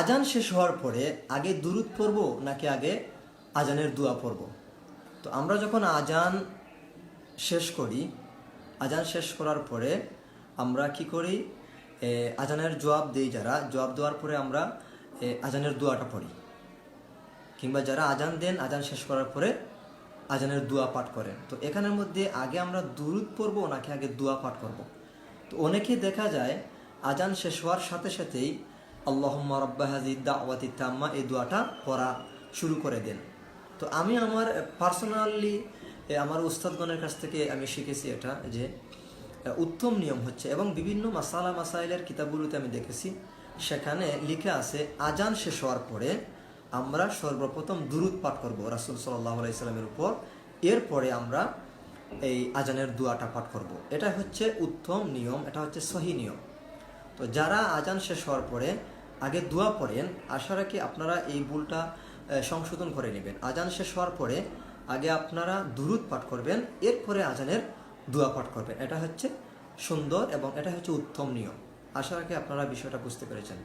আজান শেষ হওয়ার পরে আগে দুরুদ পড়ব নাকি আগে আজানের দোয়া পড়ব? তো আমরা যখন আজান শেষ করি, আজান শেষ করার পরে আমরা কি করি? আজানের জবাব দিই যারা। জবাব দেওয়ার পরে আমরা আজানের দোয়াটা পড়ি। কিংবা যারা আজান দেন, আজান শেষ করার পরে আজানের দোয়া পাঠ করেন। তো এখানের মধ্যে আগে আমরা দুরুদ পড়ব নাকি আগে দোয়া পাঠ করব? তো অনেকে দেখা যায়, আজান শেষ হওয়ার সাথে সাথেই আল্লাহম্মা রব্বা হাজিদ দাওয়াতি তাম্মা, এই দোয়াটা পড়া শুরু করে দেন। তো আমি আমার পার্সোনালি আমার উস্তাদগণের কাছ থেকে আমি শিখেছি এটা যে উত্তম নিয়ম হচ্ছে এবং বিভিন্ন মাসালা মাসাইলের কিতাবগুলোতে আমি দেখেছি। সেখানে লিখে আছে, আজান শেষ হওয়ার পরে আমরা সর্বপ্রথম দুরুদ পাঠ করব রাসুল সাল্লাহ আলাইসাল্লামের উপর। এরপরে আমরা এই আজানের দোয়াটা পাঠ করব। এটা হচ্ছে উত্তম নিয়ম, এটা হচ্ছে সহি নিয়ম। তো যারা আজান শেষ হওয়ার পরে আগে দোয়া পড়েন, আশা রাখি আপনারা এই ভুলটা সংশোধন করে নেবেন। আজান শেষ হওয়ার পরে আগে আপনারা দুরুদ পাঠ করবেন, এরপরে আজানের দোয়া পাঠ করবেন। এটা হচ্ছে সুন্দর এবং এটা হচ্ছে উত্তম নিয়ম। আশা রাখি আপনারা বিষয়টা বুঝতে পেরেছেন।